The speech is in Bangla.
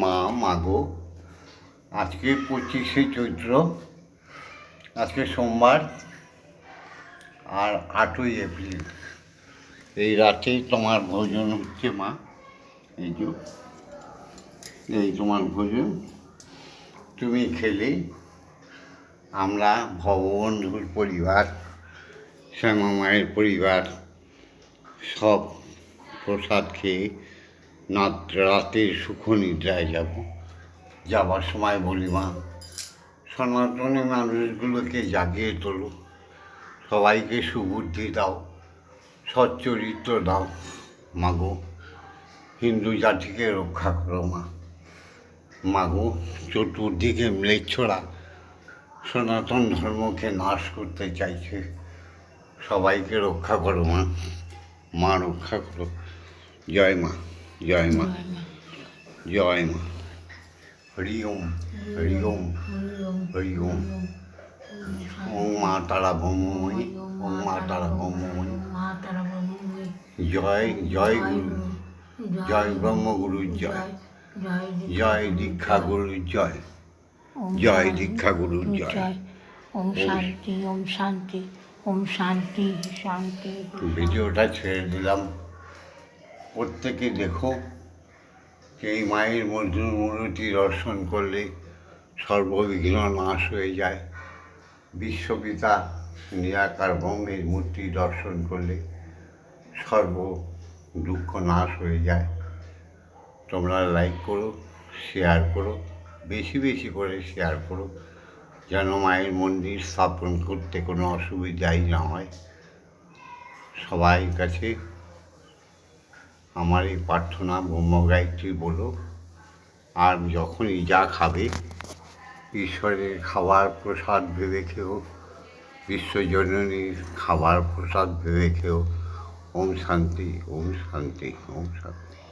মা মাগো আজকে পঁচিশে চৈত্র, আজকে সোমবার আর আটই এপ্রিল। এই রাতেই তোমার ভোজন হচ্ছে মা, এই যে, এই তোমার ভোজন। তুমি খেলে, আমরা ভববন্ধুর পরিবার, শ্যামা মায়ের পরিবার, সব প্রসাদ খেয়ে নাত রাতে সুখ নিদ্রায় যাব। যাবার সময় বলি, মা, সনাতনী মানুষগুলোকে জাগিয়ে তোলো। সবাইকে সুবুদ্ধি দাও, সচ্চরিত্র দাও। মাগো, হিন্দু জাতিকে রক্ষা করো, মা। মাগো, চতুর্দিকে ম্লেচ্ছরা সনাতন ধর্মকে নাশ করতে চাইছে। সবাইকে রক্ষা করো, মা। মা, রক্ষা করো। জয় মা। জয় মা জয় মা হরি ওম হরি ওম হরি ওম ওম মা তারা ব্রহ্মময়ী ওম মা তারা ব্রহ্মময়ী জয় জয় গুরু জয় ব্রহ্মগুরু জয় জয় জয় দীক্ষা গুরু জয় জয় দীক্ষা গুরু জয় ওম শান্তি ওম শান্তি ওম শান্তি শান্তি ভিডিওটা ছেড়ে দিলাম। প্রত্যেকে দেখো এই মায়ের মধুর মূর্তি দর্শন করলে সর্ববিঘ্ন নাশ হয়ে যায়। বিশ্বপিতা নিরাকার ব্রহ্মের মূর্তি দর্শন করলে সর্ব দুঃখ নাশ হয়ে যায়। তোমরা লাইক করো শেয়ার করো, বেশি বেশি করে শেয়ার করো, যেন মায়ের মন্দির স্থাপন করতে কোনো অসুবিধাই না হয়। সবাই কাছে আমার এই প্রার্থনা ব্রহ্ম গায়ত্রী বলো, আর যখনই যা খাবে, ঈশ্বরের খাবার প্রসাদ ভেবে খেও বিশ্বজননীর খাবার প্রসাদ ভেবে খেও। ওম শান্তি ওম শান্তি ওম শান্তি।